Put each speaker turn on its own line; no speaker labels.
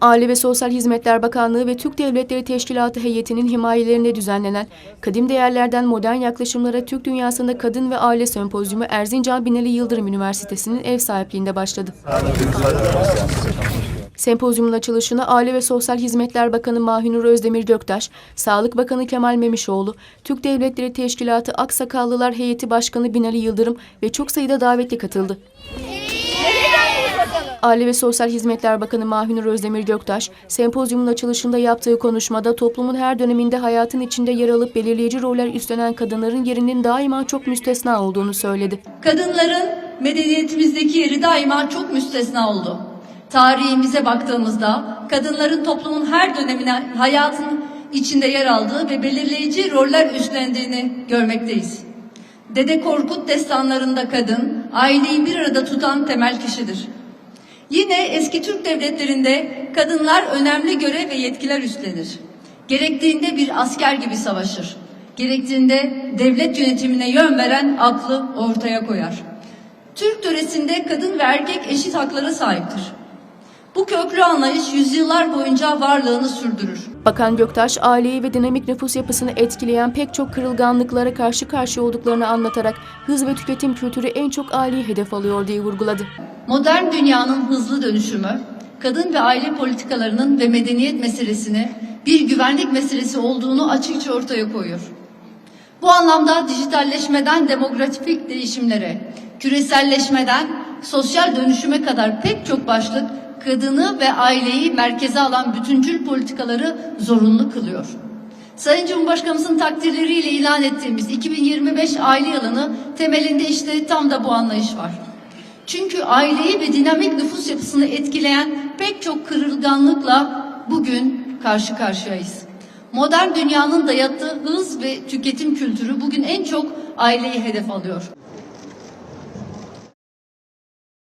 Aile ve Sosyal Hizmetler Bakanlığı ve Türk Devletleri Teşkilatı heyetinin himayelerinde düzenlenen Kadim Değerlerden Modern Yaklaşımlara Türk Dünyasında Kadın ve Aile Sempozyumu Erzincan Binali Yıldırım Üniversitesi'nin ev sahipliğinde başladı. Sempozyumun açılışını Aile ve Sosyal Hizmetler Bakanı Mahinur Özdemir Göktaş, Sağlık Bakanı Kemal Memişoğlu, Türk Devletleri Teşkilatı Aksakallılar Heyeti Başkanı Binali Yıldırım ve çok sayıda davetli katıldı. Aile ve Sosyal Hizmetler Bakanı Mahinur Özdemir Göktaş, sempozyumun açılışında yaptığı konuşmada toplumun her döneminde hayatın içinde yer alıp belirleyici roller üstlenen kadınların yerinin daima çok müstesna olduğunu söyledi.
Kadınların medeniyetimizdeki yeri daima çok müstesna oldu. Tarihimize baktığımızda kadınların toplumun her dönemine hayatın içinde yer aldığı ve belirleyici roller üstlendiğini görmekteyiz. Dede Korkut destanlarında kadın aileyi bir arada tutan temel kişidir. Yine eski Türk devletlerinde kadınlar önemli görev ve yetkiler üstlenir. Gerektiğinde bir asker gibi savaşır. Gerektiğinde devlet yönetimine yön veren aklı ortaya koyar. Türk töresinde kadın ve erkek eşit haklara sahiptir. Bu köklü anlayış yüzyıllar boyunca varlığını sürdürür.
Bakan Göktaş, aileyi ve dinamik nüfus yapısını etkileyen pek çok kırılganlıklara karşı karşıya olduklarını anlatarak hız ve tüketim kültürü en çok aileyi hedef alıyor diye vurguladı.
Modern dünyanın hızlı dönüşümü, kadın ve aile politikalarının ve medeniyet meselesini bir güvenlik meselesi olduğunu açıkça ortaya koyuyor. Bu anlamda dijitalleşmeden demografik değişimlere, küreselleşmeden sosyal dönüşüme kadar pek çok başlık kadını ve aileyi merkeze alan bütüncül politikaları zorunlu kılıyor. Sayın Cumhurbaşkanımızın takdirleriyle ilan ettiğimiz 2025 aile yılını temelinde işte tam da bu anlayış var. Çünkü aileyi ve dinamik nüfus yapısını etkileyen pek çok kırılganlıkla bugün karşı karşıyayız. Modern dünyanın dayattığı hız ve tüketim kültürü bugün en çok aileyi hedef alıyor.